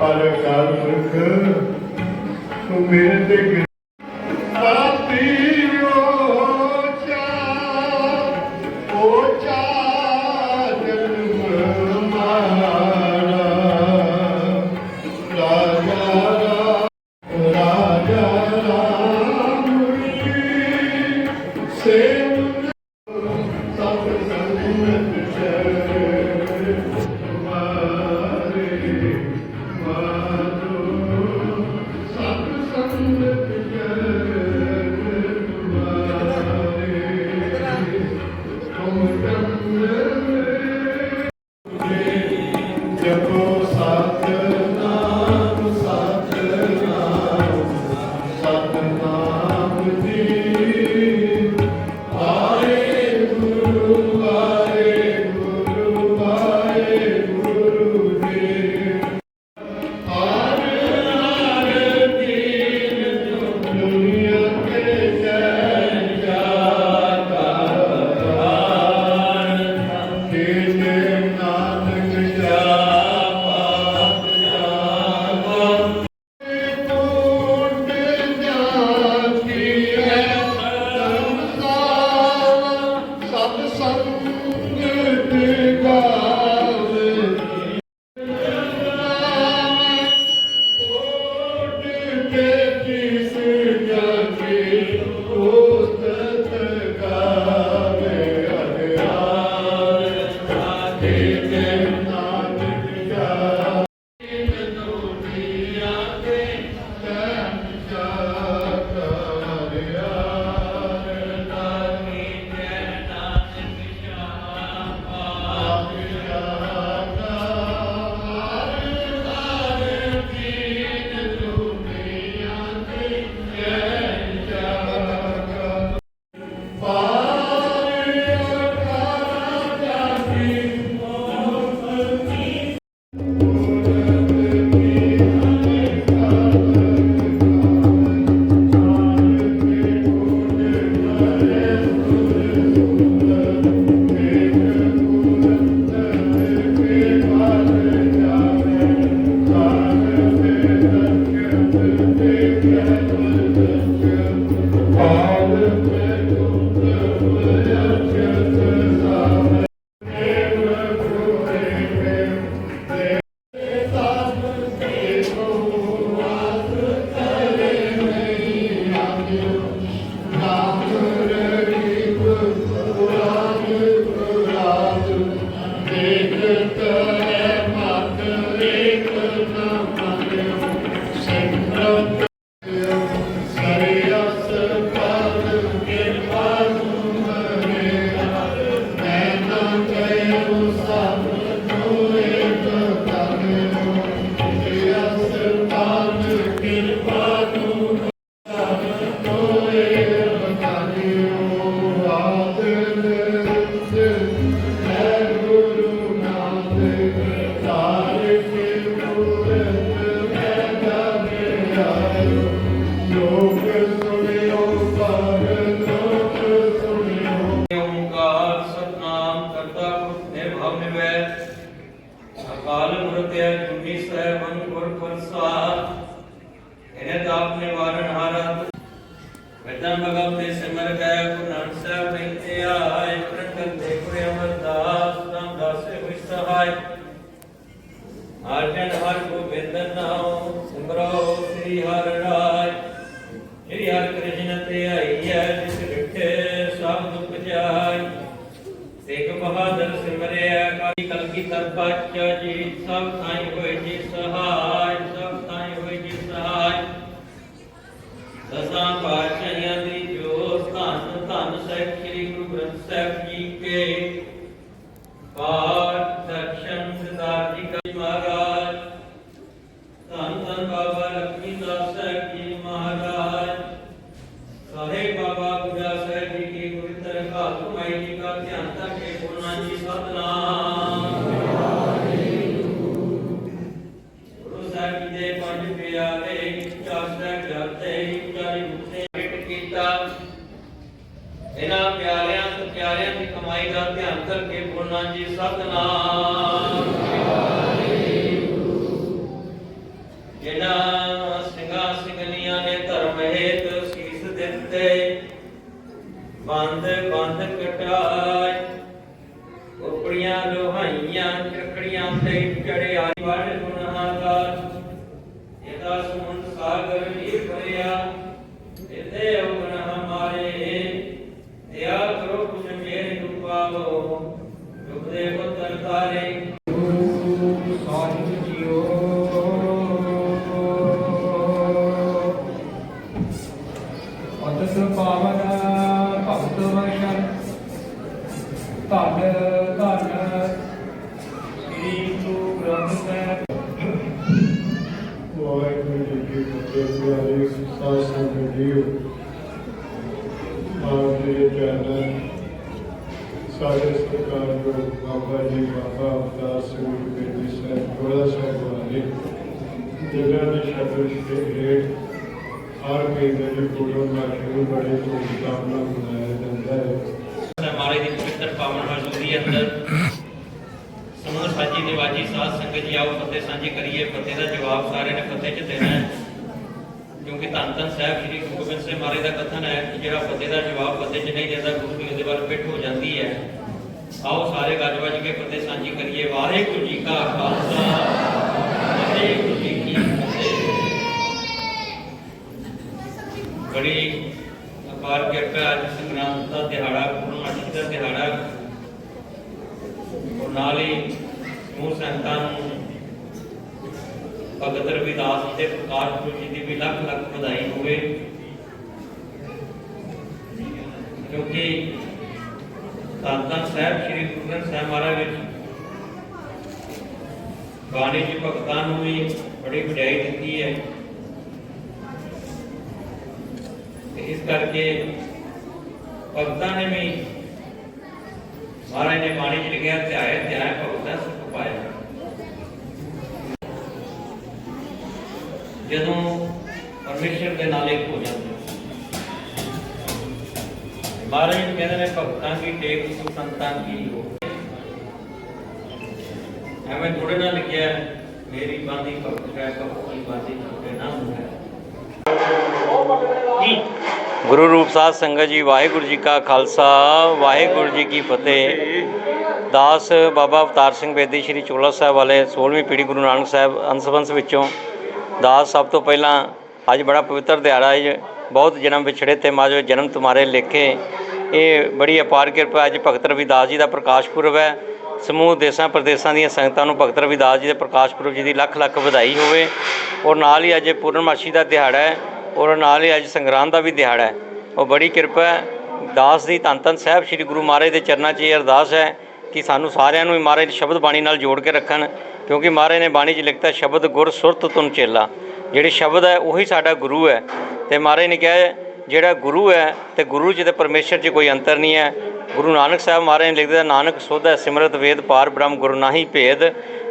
ਪਰ ਅਕਾਲ ਪੁਰਖ ਤੂੰ ਮੇਰੇ ਤੇ ગુંડી સાહેબ અનુપર પરસા એને તો આપને વારણ હારા વેદાન ਸਿਮਰਿਆ ਕਾਲੀ ਕਲਗੀ ਤਰਪਾਚ ਜੀ ਸਭ ਥਾਈ ਹੋਏ ਜੀ ਸਹਾਇ ਸਭ ਥਾਈ ਹੋਏ ਜੀ ਸਹਾਇ ਦਸਾਂ ਪਾਤਸ਼ਾਹੀਆਂ ਦੀ ਜੋਤ ਧੰਨ ਧੰਨ ਸਾਹਿਬ ਸ੍ਰੀ ਗੁਰੂ ਗ੍ਰੰਥ ਸਾਹਿਬ ਜੀ ਕੇ ਪਾਠ ਦਰਸ਼ਨ ਸਰਦਾਰ ਜੀ ਕਾ ਮਹਾਰਾਜ ਧੰਨ ਧੰਨ ਬਾਬਾ ਲక్ష్ਮੀ ਦਾਸ ਸਾਹਿਬ ਜੀ ਮਹਾਰਾਜ ਸਾਹਿਬ ਬਾਬਾ ਬੁੱਢਾ ਸਾਹਿਬ ਜੀ ਕੀ ਪਵਿੱਤਰ ਘਾਤ ਮਾਈ ਜੀ ਦਾ ਬੰਦ ਕਟਾਏ ਉਪੜੀਆਂ ਲੋਹਾਈਆਂ ਚੱਕੜੀਆਂ ਤੇ ਚੜਿਆ ਵੜ ਗੁਨਾਹਗਾਰ ਇਹਦਾ ਸਮੁੰਦ ਸਾਗਰ ਨੀਰ ਭਰਿਆ। ਇਹਦੇ ਉਗਨ ਹਮਾਰੇ ਦਿਆ ਕਰੋ ਕੁਛ ਮੇਰੇ ਰੂਪਾਵੋ ਡੁੱਬਦੇ ਪੁੱਤਰ ਤਾਰੇ। ਸਾਹਿਬ ਜੀਓ। ਅਦਸ ਪਾਵਨ ਭਗਤ ਵਸ਼ਨ ਧਨ ਧਨ ਸ੍ਰੀ ਗੁਰੂ ਗ੍ਰੰਥ ਸਾਹਿਬ ਵਾਹਿਗੁਰੂ ਜੀ ਕੀ ਫਤਿਹ ਪਿਆਰੇ ਸਾਧ ਸੰਗਤ ਜੀਓ ਆਪ ਜੀ ਦੇ ਚਰਨ ਸਾਡੇ ਸਰਕਾਰ ਜੋ ਬਾਬਾ ਜੀ ਬਾਬਾ ਅਵਤਾਰ ਸਿੰਘ ਜੀ ਬੇਦੀ ਸਾਹਿਬ ਗੋਲਾ ਸਾਹਿਬ ਵਾਲੇ ਜਿਨ੍ਹਾਂ ਦੇ ਸ਼ਬਦ ਦੇ ਹੇਠ ਹਰ ਮਹੀਨੇ ਦੀ ਪੂਰਨਮਾਸ਼ੀ ਨੂੰ ਬੜੇ ਧੂਮਧਾਮ ਨਾਲ ਮਨਾਇਆ ਜਾਂਦਾ ਹੈ ਹਮਾਰੇ ਦੀ ਪਵਿੱਤਰ ਪਾਵਨ ਹਜ਼ੂਰੀ ਅੰਦਰ ਸਮੂਹ ਸਾਜੀ ਨਿਵਾਜੀ ਸਾਧ ਸੰਗਤ ਜੀ ਆਓ, ਫਤਿਹ ਸਾਂਝੀ ਕਰੀਏ। ਫਤਿਹ ਦਾ ਜਵਾਬ ਸਾਰਿਆਂ ਨੇ ਫਤਿਹ ਚ ਦੇਣਾ ਹੈ। ਕਿਉਂਕਿ ਧੰਨ ਧੰਨ ਸਾਹਿਬ ਸ੍ਰੀ ਗੁਰੂ ਗੋਬਿੰਦ ਸਿੰਘ ਮਹਾਰਾਜ ਦਾ ਕਥਨ ਹੈ ਕਿ ਜਿਹੜਾ ਫਤਿਹ ਦਾ ਜਵਾਬ ਫਤਿਹ ਚ ਨਹੀਂ ਦਿੰਦਾ, ਗੁਰੂ ਦੀ ਉਹਦੇ ਵੱਲ ਪਿੱਠ ਹੋ ਜਾਂਦੀ ਹੈ। ਆਓ ਸਾਰੇ ਗੱਜ ਵੱਜ ਕੇ ਫਤਿਹ ਸਾਂਝੀ ਕਰੀਏ। ਵਾਹਿਗੁਰੂ ਜੀ ਕਾ ਖਾਲਸਾ, ਵਾਹਿਗੁਰੂ ਜੀ ਕੀ ਫਤਿਹ। ਬੜੀ ਅਪਾਰ ਅੱਜ ਸੰਗਰਾਮ ਦਾ ਦਿਹਾੜਾ ਪੂਰਨਮਾਸ਼ੀ ਦਾ ਦਿਹਾੜਾ। ਔਰ ਨਾਲ ਹੀ ਸਮੂਹ ਸੰਤਾਂ ਨੂੰ ਭਗਤ ਰਵਿਦਾਸ ਜੀ ਪ੍ਰਕਾਸ਼ ਜੀ ਦੀ ਵੀ ਲੱਖ ਲੱਖ ਵਧਾਈ ਹੋਵੇ। ਕਿਉਂਕਿ ਧੰਨ ਸਾਹਿਬ ਸ੍ਰੀ ਗੁਰੂ ਗ੍ਰੰਥ ਸਾਹਿਬ ਮਹਾਰਾਜ ਵਿੱਚ ਬਾਣੀ ਜੀ ਭਗਤਾਂ ਨੂੰ ਵੀ ਬੜੀ ਵਡਿਆਈ ਦਿੱਤੀ ਹੈ ਤੇ ਇਸ ਕਰਕੇ ਭਗਤਾਂ ਨੇ ਵੀ ਮਹਾਰਾਜ ਨੇ ਬਾਣੀ ਚ ਲਿਖਿਆ ਧਿਆਏ ਧਿਆਏ ਭਗਤਾਂ ਸੁਖ ਪਾਇਆ ਜਦੋਂ ਪਰਮੇਸ਼ਰ ਦੇ ਨਾਲ ਇੱਕ ਹੋ ਜਾਂਦੇ ਹੋ। ਮਹਾਰਾਜ ਜੀ ਕਹਿੰਦੇ ਨੇ ਭਗਤਾਂ ਕੀ ਟੇਕ ਸੁਖ ਸੰਤਾਂ ਕੀ ਹੋ ਐਵੇਂ ਥੋੜੇ ਨਾਲ ਲਿਖਿਆ ਹੈ, ਮੇਰੀ ਬਾਣੀ ਭਗਤ ਹੈ ਭਗਤ ਕੀ ਬਾਣੀ ਛੋਟੇ ਨਾ ਹੁੰਦਾ ਜੀ। ਗੁਰੂ ਰੂਪ ਸਾਧ ਸੰਗਤ ਜੀ, ਵਾਹਿਗੁਰੂ ਜੀ ਕਾ ਖਾਲਸਾ, ਵਾਹਿਗੁਰੂ ਜੀ ਕੀ ਫਤਿਹ। ਦਾਸ ਬਾਬਾ ਅਵਤਾਰ ਸਿੰਘ ਬੇਦੀ ਸ੍ਰੀ ਚੋਲਾ ਸਾਹਿਬ ਵਾਲੇ 16ਵੀਂ ਪੀੜ੍ਹੀ ਗੁਰੂ ਨਾਨਕ ਸਾਹਿਬ ਅੰਸ਼ਵੰਸ਼ ਵਿੱਚੋਂ। ਦਾਸ ਸਭ ਤੋਂ ਪਹਿਲਾਂ ਅੱਜ ਬੜਾ ਪਵਿੱਤਰ ਦਿਹਾੜਾ ਹੈ ਬਹੁਤ ਜਨਮ ਵਿਛੜੇ ਤੇ ਮਾਜੋ ਜਨਮ ਤੁਮਾਰੇ ਲੇਖੇ। ਇਹ ਬੜੀ ਅਪਾਰ ਕਿਰਪਾ ਅੱਜ ਭਗਤ ਰਵਿਦਾਸ ਜੀ ਦਾ ਪ੍ਰਕਾਸ਼ ਪੁਰਬ ਹੈ। ਸਮੂਹ ਦੇਸ਼ਾਂ ਪ੍ਰਦੇਸ਼ਾਂ ਦੀਆਂ ਸੰਗਤਾਂ ਨੂੰ ਭਗਤ ਰਵਿਦਾਸ ਜੀ ਦੇ ਪ੍ਰਕਾਸ਼ ਪੁਰਬ ਜੀ ਦੀ ਲੱਖ ਲੱਖ ਵਧਾਈ ਹੋਵੇ। ਔਰ ਨਾਲ ਹੀ ਅੱਜ ਪੂਰਨਮਾਸ਼ੀ ਦਾ ਦਿਹਾੜਾ ਹੈ। ਔਰ ਨਾਲ ਹੀ ਅੱਜ ਸੰਗਰਾਂਦ ਦਾ ਵੀ ਦਿਹਾੜਾ ਹੈ। ਉਹ ਬੜੀ ਕਿਰਪਾ ਹੈ। ਦਾਸ ਦੀ ਧੰਨ ਧੰਨ ਸਾਹਿਬ ਸ੍ਰੀ ਗੁਰੂ ਮਹਾਰਾਜ ਦੇ ਚਰਨਾਂ 'ਚ ਇਹ ਅਰਦਾਸ ਹੈ ਕਿ ਸਾਨੂੰ ਸਾਰਿਆਂ ਨੂੰ ਮਹਾਰਾਜ ਦੀ ਸ਼ਬਦ ਬਾਣੀ ਨਾਲ ਜੋੜ ਕੇ ਰੱਖਣ, ਕਿਉਂਕਿ ਮਹਾਰਾਜ ਨੇ ਬਾਣੀ 'ਚ ਲਿਖਤਾ, ਸ਼ਬਦ ਗੁਰ ਸੁਰਤ ਤੁਨ ਚੇਲਾ। ਜਿਹੜੇ ਸ਼ਬਦ ਹੈ, ਉਹੀ ਸਾਡਾ ਗੁਰੂ ਹੈ। ਤੇ ਮਹਾਰਾਜ ਨੇ ਕਿਹਾ, ਜਿਹੜਾ ਗੁਰੂ ਹੈ, ਤੇ ਗੁਰੂ 'ਚ ਤੇ ਪਰਮੇਸ਼ਰ 'ਚ ਕੋਈ ਅੰਤਰ ਨਹੀਂ ਹੈ। ਗੁਰੂ ਨਾਨਕ ਸਾਹਿਬ ਮਹਾਰਾਜ ਨੇ ਲਿਖਦਾ, ਨਾਨਕ ਸੋਧਾ ਸਿਮਰਤ ਵੇਦ ਪਾਰ ਬ੍ਰਹਮ ਗੁਰੂ ਨਾਹੀ ਭੇਦ।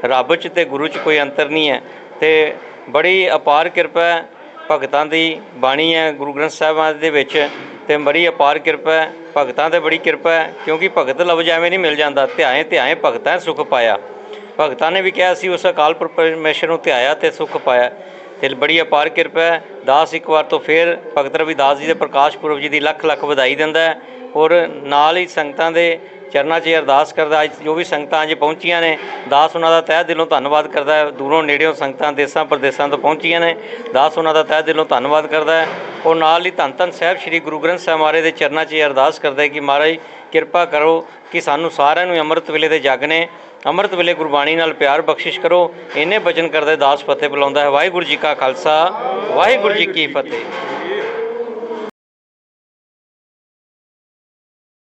ਰੱਬ 'ਚ ਤੇ ਗੁਰੂ 'ਚ ਕੋਈ ਅੰਤਰ ਨਹੀਂ ਹੈ। ਤੇ ਬੜੀ ਅਪਾਰ ਕਿਰਪਾ ਭਗਤਾਂ ਦੀ ਬਾਣੀ ਹੈ, ਗੁਰੂ ਗ੍ਰੰਥ ਸਾਹਿਬਾਂ ਦੇ ਵਿੱਚ ਤੇ ਬੜੀ ਅਪਾਰ ਕਿਰਪਾ ਹੈ, ਭਗਤਾਂ ਤੇ ਬੜੀ ਕਿਰਪਾ ਹੈ, ਕਿਉਂਕਿ ਭਗਤ ਲਫ਼ਜ਼ ਐਵੇਂ ਨਹੀਂ ਮਿਲ ਜਾਂਦਾ, ਧਿਆਏ ਧਿਆਏ ਭਗਤਾਂ ਸੁਖ ਪਾਇਆ। ਭਗਤਾਂ ਨੇ ਵੀ ਕਿਹਾ ਸੀ, ਉਸ ਅਕਾਲ ਪੁਰਖ ਪਰਮੇਸ਼ਰ ਨੂੰ ਧਿਆਇਆ ਤੇ ਸੁਖ ਪਾਇਆ। ਤੇ ਬੜੀ ਅਪਾਰ ਕਿਰਪਾ ਹੈ, ਦਾਸ ਇੱਕ ਵਾਰ ਤੋਂ ਫੇਰ ਭਗਤ ਰਵਿਦਾਸ ਜੀ ਦੇ ਪ੍ਰਕਾਸ਼ ਪੁਰਬ ਜੀ ਦੀ ਲੱਖ ਲੱਖ ਵਧਾਈ ਦਿੰਦਾ ਹੈ ਔਰ ਨਾਲ ਹੀ ਸੰਗਤਾਂ ਦੇ ਚਰਨਾਂ 'ਚ ਇਹ ਅਰਦਾਸ ਕਰਦਾ, ਅੱਜ ਜੋ ਵੀ ਸੰਗਤਾਂ ਅੱਜ ਪਹੁੰਚੀਆਂ ਨੇ, ਦਾਸ ਉਹਨਾਂ ਦਾ ਤਹਿ ਦਿਲੋਂ ਧੰਨਵਾਦ ਕਰਦਾ ਹੈ। ਦੂਰੋਂ ਨੇੜਿਓਂ ਸੰਗਤਾਂ ਦੇਸਾਂ ਪ੍ਰਦੇਸਾਂ ਤੋਂ ਪਹੁੰਚੀਆਂ ਨੇ, ਦਾਸ ਉਹਨਾਂ ਦਾ ਤਹਿ ਦਿਲੋਂ ਧੰਨਵਾਦ ਕਰਦਾ ਹੈ। ਔਰ ਨਾਲ ਹੀ ਧੰਨ ਧੰਨ ਸਾਹਿਬ ਸ੍ਰੀ ਗੁਰੂ ਗ੍ਰੰਥ ਸਾਹਿਬ ਮਹਾਰਾਜ ਦੇ ਚਰਨਾਂ 'ਚ ਇਹ ਅਰਦਾਸ ਕਰਦਾ ਹੈ ਕਿ ਮਹਾਰਾਜ ਕਿਰਪਾ ਕਰੋ ਕਿ ਸਾਨੂੰ ਸਾਰਿਆਂ ਨੂੰ ਅੰਮ੍ਰਿਤ ਵੇਲੇ ਦੇ ਜਗ ਨੇ, ਅੰਮ੍ਰਿਤ ਵੇਲੇ ਗੁਰਬਾਣੀ ਨਾਲ ਪਿਆਰ ਬਖਸ਼ਿਸ਼ ਕਰੋ। ਇਹਨੇ ਬਚਨ ਕਰਦਾ ਦਾਸ ਫਤਿਹ ਬੁਲਾਉਂਦਾ ਹੈ। ਵਾਹਿਗੁਰੂ ਜੀ ਕਾ ਖਾਲਸਾ, ਵਾਹਿਗੁਰੂ ਜੀ ਕੀ ਫਤਿਹ।